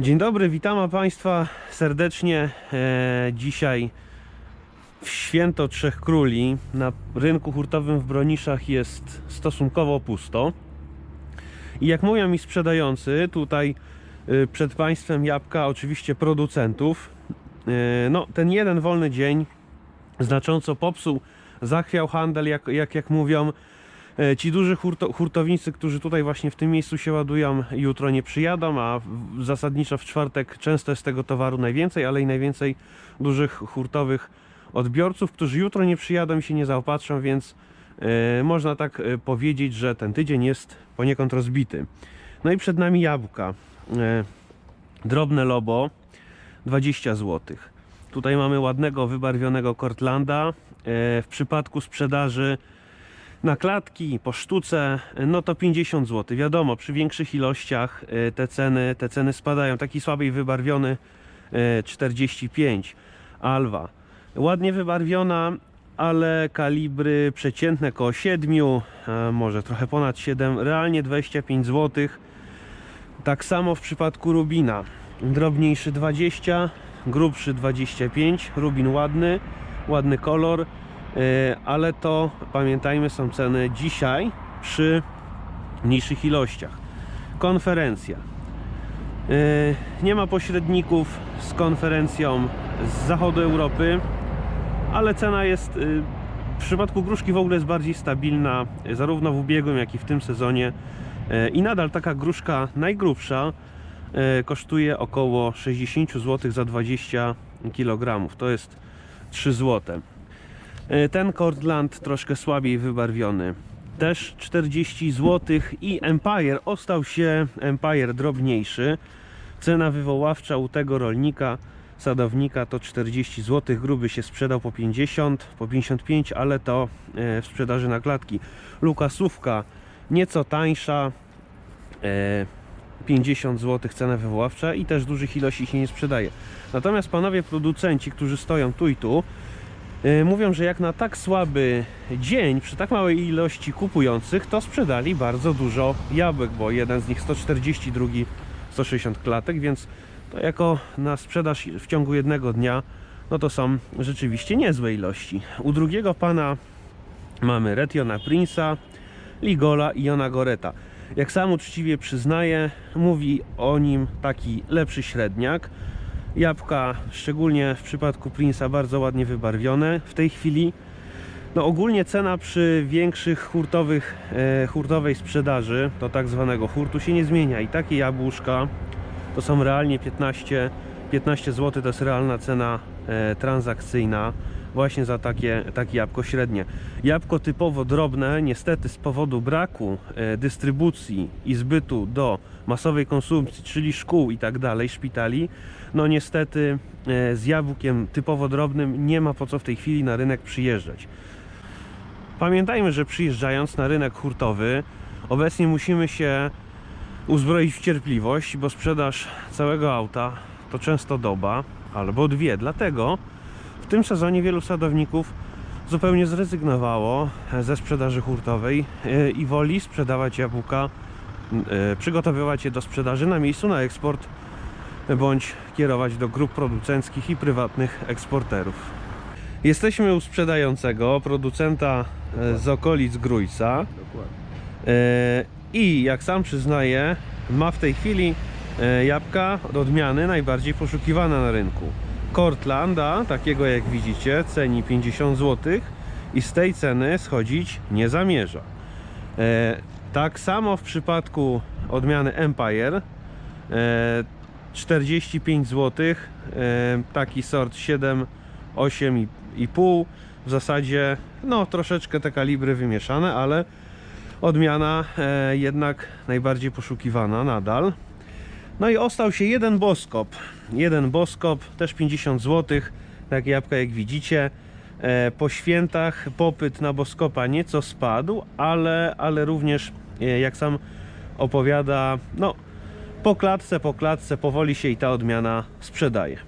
Dzień dobry, witamy Państwa serdecznie. E, dzisiaj w święto Trzech Króli na rynku hurtowym w Broniszach jest stosunkowo pusto. I jak mówią mi sprzedający, tutaj e, przed Państwem jabłka oczywiście producentów, e, no ten jeden wolny dzień znacząco popsuł, zachwiał handel, jak, jak, jak mówią. E, Ci duży hurto, hurtownicy, którzy tutaj właśnie w tym miejscu się ładują, jutro nie przyjadą, a zasadniczo w czwartek często jest tego towaru najwięcej, ale i najwięcej dużych hurtowych odbiorców, którzy jutro nie przyjadą i się nie zaopatrzą, więc e, można tak e, powiedzieć, że ten tydzień jest poniekąd rozbity. No i przed nami jabłka. E, drobne lobo 20 zł. Tutaj mamy ładnego, wybarwionego Cortlanda. E, w przypadku sprzedaży na klatki, po sztuce, no to 50 zł. Wiadomo, przy większych ilościach e, te ceny, te ceny spadają. Taki słabiej wybarwiony e, 45. Alwa. Ładnie wybarwiona, ale kalibry przeciętne koło 7, a może trochę ponad 7, realnie 25 zł. Tak samo w przypadku Rubina. Drobniejszy 20, grubszy 25. Rubin ładny, ładny kolor, ale to pamiętajmy są ceny dzisiaj przy mniejszych ilościach. Konferencja. Yy, Nie ma pośredników z konferencją z zachodu Europy, ale cena jest yy, w przypadku gruszki w ogóle jest bardziej stabilna, zarówno w ubiegłym, jak i w tym sezonie. I nadal taka gruszka najgrubsza e, kosztuje około 60 zł za 20 kg. To jest 3 zł. E, Ten Cortland troszkę słabiej wybarwiony. Też 40 zł i Empire ostał się Empire drobniejszy. Cena wywoławcza u tego rolnika, sadownika to 40 zł. Gruby się sprzedał po 50, po 55, ale to e, w sprzedaży na klatki. Lukasówka nieco tańsza. E, 50 zł cena wywoławcza i też dużych ilości się nie sprzedaje. Natomiast panowie producenci, którzy stoją tu i tu, mówią, że jak na tak słaby dzień, przy tak małej ilości kupujących, to sprzedali bardzo dużo jabłek, bo jeden z nich 140, drugi 160 klatek, więc to jako na sprzedaż w ciągu jednego dnia, no to są rzeczywiście niezłe ilości. U drugiego pana mamy Retiona Prince'a, Ligola i Jona Goreta. Jak sam uczciwie przyznaje, mówi o nim taki lepszy średniak. Jabłka, szczególnie w przypadku Prince'a, bardzo ładnie wybarwione. W tej chwili, no ogólnie cena przy większych hurtowych, e, hurtowej sprzedaży, to tak zwanego hurtu, się nie zmienia. I takie jabłuszka to są realnie 15, 15 zł, to jest realna cena e, transakcyjna właśnie za takie, takie jabłko średnie. Jabłko typowo drobne, niestety z powodu braku e, dystrybucji i zbytu do masowej konsumpcji, czyli szkół i tak dalej, szpitali, no niestety e, z jabłkiem typowo drobnym nie ma po co w tej chwili na rynek przyjeżdżać. Pamiętajmy, że przyjeżdżając na rynek hurtowy, obecnie musimy się uzbroić w cierpliwość, bo sprzedaż całego auta to często doba albo dwie. Dlatego w tym sezonie wielu sadowników zupełnie zrezygnowało ze sprzedaży hurtowej e, i woli sprzedawać jabłka, e, przygotowywać je do sprzedaży na miejscu na eksport bądź kierować do grup producenckich i prywatnych eksporterów. Jesteśmy u sprzedającego, producenta e, z okolic Grójca. Dokładnie. E, I jak sam przyznaje, ma w tej chwili e, jabłka od odmiany najbardziej poszukiwane na rynku. Cortlanda, takiego jak widzicie, ceni 50 zł i z tej ceny schodzić nie zamierza. E, Tak samo w przypadku odmiany Empire e, 45 zł, e, taki sort 7, 8 i, i pół. W zasadzie no troszeczkę te kalibry wymieszane, ale odmiana e, jednak najbardziej poszukiwana nadal. No i ostał się jeden boskop. Jeden boskop, też 50 zł, takie jabłka jak widzicie. E, po świętach popyt na boskopa nieco spadł, ale, ale również e, jak sam opowiada, no po klatce, po klatce powoli się i ta odmiana sprzedaje.